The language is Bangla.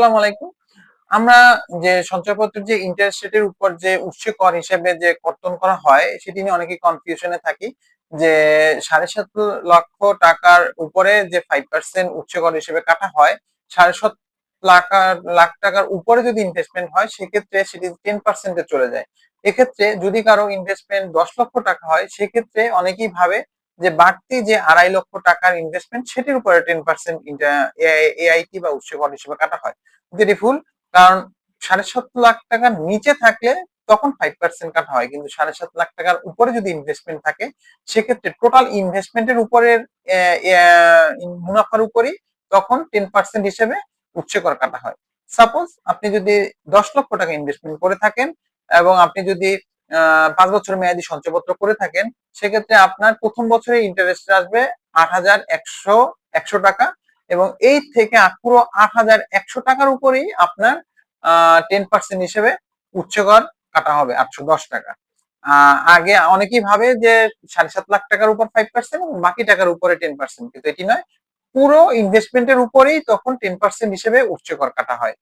আসসালামু আলাইকুম। আমরা যে সঞ্চয়পত্রের যে ইন্টারেস্ট রেটের উপর যে কর হিসেবে যে কর্তন করা হয়, সেটি নিয়ে অনেকে কনফিউশনে থাকি যে সাড়ে সাত লক্ষ টাকার উপরে যে ফাইভ পার্সেন্ট উৎস কর হিসেবে কাটা হয়, সাড়ে সাত লাখ লাখ টাকার উপরে যদি ইনভেস্টমেন্ট হয়, সেক্ষেত্রে সেটি টেন পার্সেন্টে চলে যায়। এক্ষেত্রে যদি কারও ইনভেস্টমেন্ট দশ লক্ষ টাকা হয়, সেক্ষেত্রে অনেকেই ভাবে যে বাড়তি যে আড়াই লক্ষ টাকার ইনভেস্টমেন্ট সেটির উপরে টেন পার্সেন্ট এআইটি বা উৎস কর হিসেবে কাটা হয়। যেটি ভুল, কারণ সাড়ে সাত লাখ টাকার নিচে থাকলে তখন ফাইভ পার্সেন্ট কাটা হয়, কিন্তু সাড়ে সাত লাখ টাকার উপরে যদি ইনভেস্টমেন্ট থাকে, সেক্ষেত্রে টোটাল ইনভেস্টমেন্টের উপরের মুনাফার উপরই তখন টেন পার্সেন্ট হিসেবে উৎস কর কাটা হয়। সাপোজ আপনি যদি দশ লক্ষ টাকা ইনভেস্টমেন্ট করে থাকেন এবং আপনি যদি পাঁচ বছর মেয়াদি সঞ্চয়পত্র করে থাকেন, সেক্ষেত্রে আপনার প্রথম বছরে ইন্টারেস্ট আসবে আট হাজার একশো একশো টাকা এবং এই থেকে পুরো আট হাজার একশো টাকার উপরেই আপনার টেন পার্সেন্ট হিসেবে উচ্চকর কাটা হবে, আটশো দশ টাকা। আগে অনেকেই ভাবে যে সাড়ে সাত লাখ টাকার উপর ফাইভ পার্সেন্ট এবং বাকি টাকার উপরে টেন পার্সেন্ট কিন্তু এটি নয়। পুরো ইনভেস্টমেন্টের উপরেই তখন টেন পার্সেন্ট হিসেবে উচ্চকর কাটা হয়।